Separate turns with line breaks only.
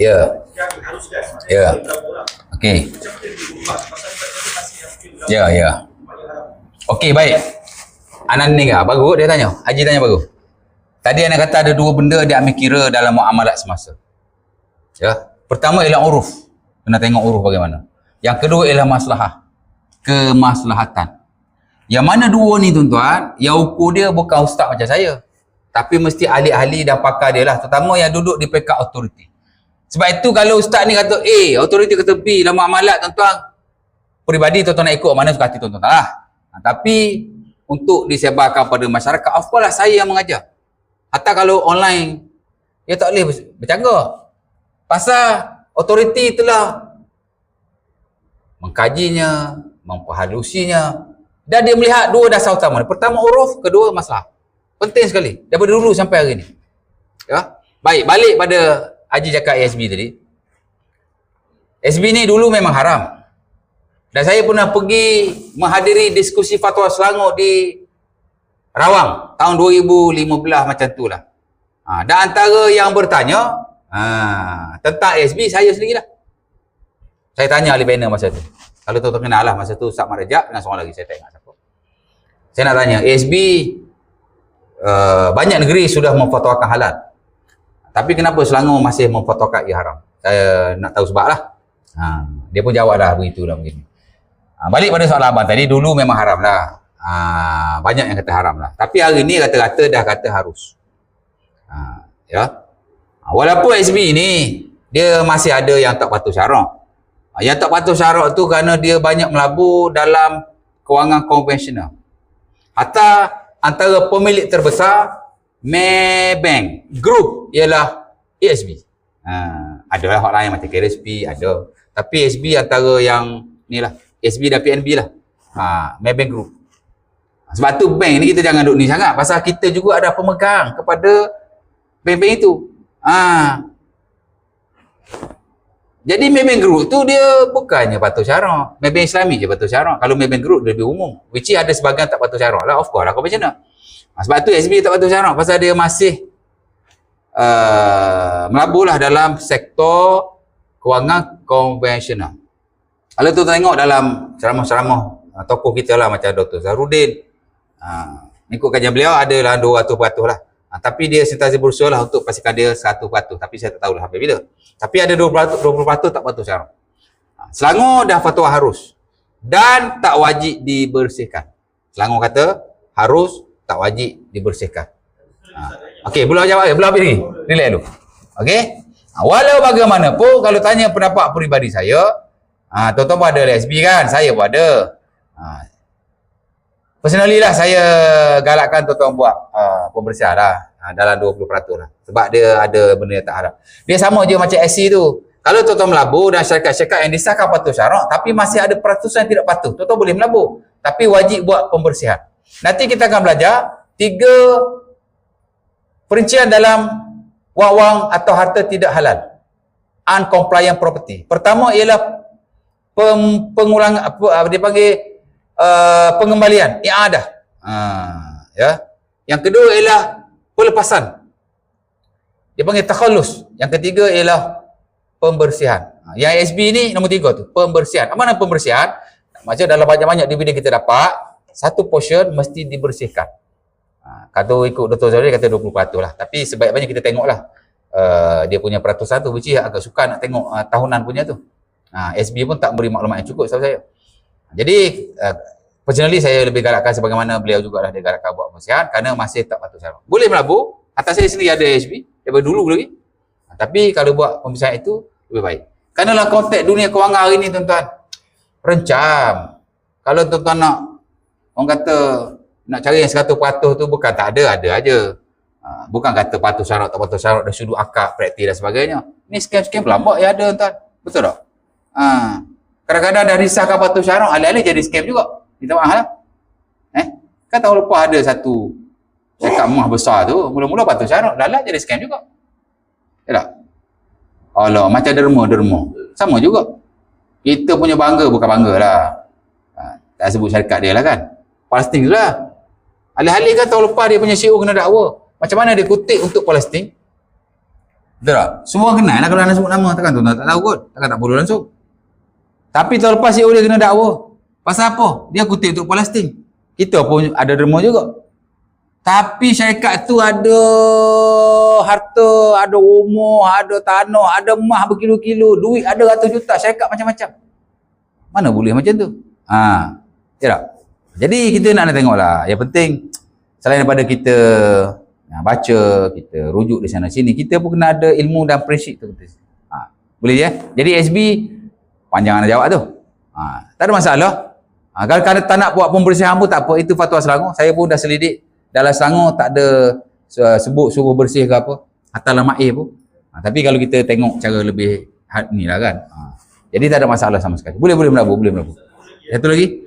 Ya.
Yang.
Ya. Okey. Ya, ya. Okey, baik. Anan ni ke? Bagus dia tanya. Haji tanya bagus. Tadi anak kata ada dua benda dia ambil kira dalam muamalat semasa. Ya. Pertama ialah uruf. Kena tengok uruf bagaimana. Yang kedua ialah maslahah. Kemaslahatan. Yang mana dua ni tuan-tuan, yang ukur dia bukan ustaz macam saya. Tapi mesti ahli-ahli dan pakar dia lah. Terutama yang duduk di pekat autoriti. Sebab itu kalau ustaz ni kata A, autoriti kata B, dalam muamalat tuan-tuan, peribadi tuan-tuan nak ikut mana suka hati tuan-tuan lah. Ha, tapi untuk disebarkan pada masyarakat, of course lah saya yang mengajar. Hatta kalau online, dia tak boleh ber- bercangga. Pasal autoriti telah mengkajinya, memperhalusinya dan dia melihat dua dasar utama. Pertama uruf, kedua masalah. Penting sekali daripada dulu sampai hari ni. Ya. Baik, balik pada Haji cakap ASB tadi. SB ni dulu memang haram. Dan saya pernah pergi menghadiri diskusi fatwa Selangor di Rawang tahun 2015 macam tu lah. Ha, dan antara yang bertanya ha, tentang SB saya sendiri lah. Saya tanya ahli panel masa tu. Kalau tuan-tuan kenal lah masa tu Ustaz Mat Rejab dengan seorang lagi saya tak ingat siapa. Saya nak tanya, ASB uh, banyak negeri sudah memfatwakan halal. Tapi kenapa Selangor masih memfatwakan ia haram? Saya nak tahu sebab lah. Ha, dia pun jawab dah begitu lah begini. Ha, balik pada soalan abang tadi, dulu memang haram lah. Ha, banyak yang kata haram lah. Tapi hari ni kata-kata dah kata harus. Ha, ya. Ha, walaupun SB ni, dia masih ada yang tak patuh syarak. Ha, yang tak patuh syarak tu kerana dia banyak melabur dalam kewangan konvensional. Hatta antara pemilik terbesar Maybank Group ialah ASB. Ha, ada lah hotline macam KRSP, ada. Tapi ASB antara yang ni lah, ASB dan PNB lah. Ha, Maybank Group. Sebab tu bank ni kita jangan duk ni sangat. Pasal kita juga ada pemegang kepada bank-bank itu. Ha. Jadi Maybank Group tu dia bukannya patuh syarak. Maybank Islami je patuh syarak. Kalau Maybank Group dia lebih umum. Which is ada sebahagian tak patuh syarak lah. Of course lah conventional. Ha, sebab tu SB tak patuh syarak. Pasal dia masih uh, melabur lah dalam sektor kewangan konvensional. Kalau tu tengok dalam ceramah-ceramah uh, tokoh kita lah macam Dr. Zarudin. Uh, ikut kajian beliau ada lah 200% lah. Ha, tapi dia sentiasa berusaha lah untuk pastikan dia 100%. Tapi saya tak tahu lah sampai bila. Tapi ada 20%, 20% tak patuh syarat. Ha, Selangor dah fatwa harus. Dan tak wajib dibersihkan. Selangor kata harus tak wajib dibersihkan. Ha. Okey, belum jawab belum habis ni. Relax dulu. Okey? Ha, walau bagaimanapun kalau tanya pendapat peribadi saya, ha, tuan-tuan pun ada LSB kan? Saya pun ada. Ha, Personally lah saya galakkan tuan-tuan buat uh, pembersihan lah uh, dalam 20% lah. Sebab dia ada benda yang tak harap. Dia sama je macam SC tu. Kalau tuan-tuan melabur dan syarikat-syarikat yang disahkan patuh syarak tapi masih ada peratusan yang tidak patuh, tuan-tuan boleh melabur. Tapi wajib buat pembersihan. Nanti kita akan belajar tiga perincian dalam wang-wang atau harta tidak halal. Uncompliant property. Pertama ialah pem, pengulang apa dia panggil Uh, pengembalian i'adah. Ha, ya. Yang kedua ialah pelepasan. Dia panggil takhallus. Yang ketiga ialah pembersihan. Ha, yang SB ni nombor tiga tu, pembersihan. Apa mana pembersihan? Macam dalam banyak-banyak dividen kita dapat, satu portion mesti dibersihkan. Ha, kata ikut Dr. Zahri kata 20% lah. Tapi sebaik-baiknya kita tengoklah uh, dia punya peratusan tu, is agak suka nak tengok uh, tahunan punya tu. Ha, SB pun tak beri maklumat yang cukup saya. Jadi uh, personally saya lebih galakkan sebagaimana beliau juga dah dia galakkan buat pembersihan kerana masih tak patuh syarat. Boleh melabur, atas saya sendiri ada HB daripada dulu lagi. Ha, tapi kalau buat pembersihan itu lebih baik. Kerana dalam konteks dunia kewangan hari ni tuan-tuan, rencam. Kalau tuan-tuan nak orang kata nak cari yang 100% tu bukan tak ada, ada aja. Ha, bukan kata patuh syarat tak patuh syarat dah sudut akad, praktik dan sebagainya. Ni scam-scam pelambak yang ada tuan. Betul tak? Ha. Kadang-kadang dah risahkan patuh syarak, alih-alih jadi scam juga. Minta maaf lah. Eh? Kan tahun lepas ada satu cakap mah besar tu, mula-mula patuh syarak, dah lah jadi scam juga. Ya tak? Allah, macam derma-derma. Sama juga. Kita punya bangga bukan bangga lah. Ha, tak sebut syarikat dia lah kan. Palestin tu lah. Alih-alih kan tahun lepas dia punya CEO kena dakwa. Macam mana dia kutip untuk Palestin? Betul tak? Semua kenal lah kalau anda sebut nama. Takkan tuan tak tahu kot. Takkan tak bodoh langsung. Tapi tahun lepas CEO dia kena dakwa. Pasal apa? Dia kutip untuk Palestin. Kita pun ada derma juga. Tapi syarikat tu ada harta, ada rumah, ada tanah, ada emas berkilo-kilo, duit ada ratus juta, syarikat macam-macam. Mana boleh macam tu? Ha, ya tak? Jadi kita nak nak tengok lah. Yang penting selain daripada kita ha, baca, kita rujuk di sana sini, kita pun kena ada ilmu dan prinsip tu. Ha, boleh je? Jadi SB panjang nak jawab tu. Ha, tak ada masalah. Ha, kalau kalau tak nak buat pembersihan pun tak apa, itu fatwa Selangor. Saya pun dah selidik dalam Selangor tak ada se- sebut suruh bersih ke apa. Hatta lama air pun. Ha, tapi kalau kita tengok cara lebih had ni lah kan. Ha, jadi tak ada masalah sama sekali. Boleh boleh menabur, boleh menabur. Satu lagi?